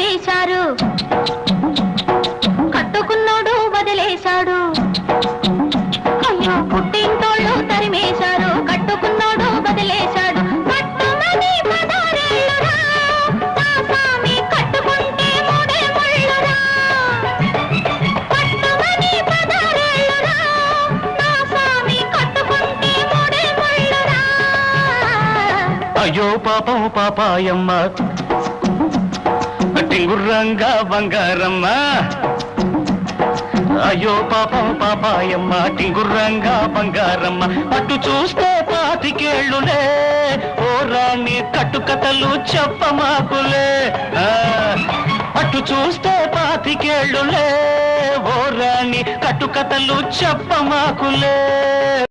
వేశారు. కట్టుకున్నాడు వదిలేశాడు. పుట్టింటోళ్ళు తరిమేశారు. కట్టుకున్నాడు వదిలేశాడు. అయ్యో పాపం పాపాయమ్మ. గుర్రంగా బంగారమ్మ. అయ్యో పాపం పాపాయమ్మ టింగుర్రంగా బంగారమ్మ. అటు చూస్తే పాతికేళ్ళులే ఓ రాణి కట్టుకథలు చెప్పమాకులే. ఆ, అటు చూస్తే పాతికేళ్ళులే ఓ రాణి కట్టుకథలు చెప్పమాకులే.